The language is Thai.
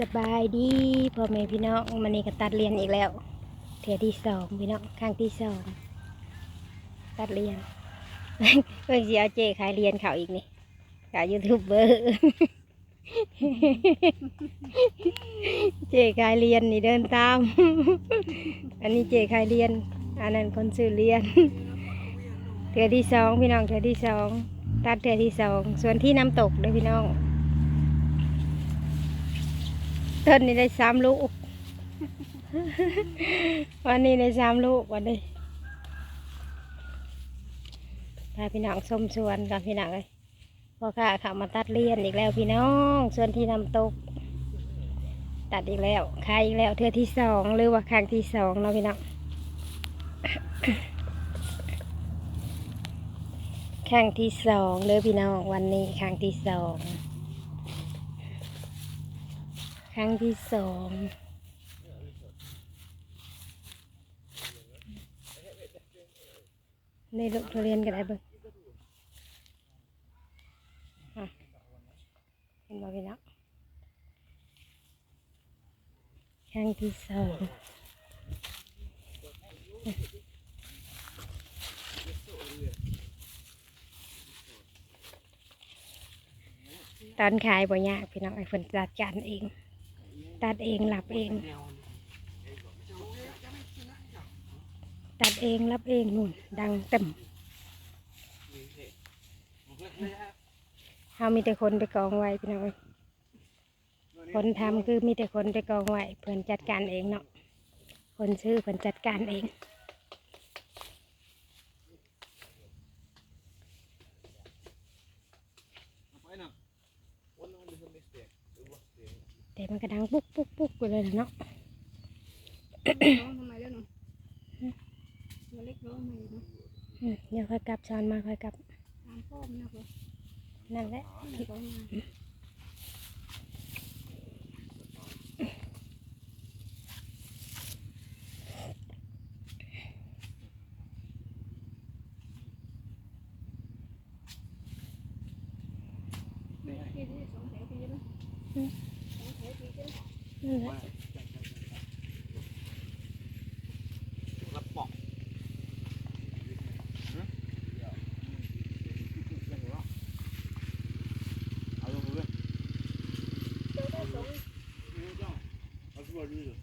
สบายดีพ่อแม่พี่น้องมันนี่ก็ตัดเรียนอีกแล้วเทือที่สองพี่น้องครั้งที่สองตัดเรียนเพิ่งสิเอาเจขายเรียนเขาอีกนี่ขายยูทูบเบอร์เจขายเรียนนี่เดินตาม อันนี้เจขายเรียน อันนั้นคนซื้อเรียนเทือที่สองพี่น้องเทือที่สองตัดเทือที่สองส่วนที่น้ำตกเลยพี่น้อง ต้นนี้ได้สามลูก วันนี้ได้สามลูกวันนี้พาพี่น้องชมสวนกับพี่น้องเลยพ่อค่ะเขามาตัดเลียนอีกแล้วพี่น้องส่วนที่นำตก ตัดอีกแล้วขายอีกแล้วเทือที่สองหรือว่าครั้งที่สองเนาะพี่น้องครั้งที่สองเลยพี่น้องวันนี้ครั้งที่สอง ครั้งที่สองในลูกทุเรียนกันได้เบิ่งอะเห็นบ่พี่น้องครั้งที่สองตอนขายบ่ยากพี่น้องไอ้ฝนจัดการเอง ตัดเองรับเอง ตัดเองรับเองนู่น ดังเต็มเฮามีแต่คนไปกองไว้พี่น้องคนทำคือมีแต่คนไปกองไว้เพื่อนจัดการเองเนาะคนซื้อเพื่อนจัดการเอง แต่ มันก็ดังปุ๊กปุ๊กปุ๊กอยู่เลยเนาะน้องทำไมแล้วหนูตัวเล็กน้องทำไมเนาะอืมเดี๋ยวค่อยกลับช้อนมาค่อยกลับตามพ่อมันนะพ่อนั่นแหละที่เขามาที่ที่สอง ล้วนั่นแหละกระป๋องเอาลงเลยเอาลงเลยเอาตัวนี้เลย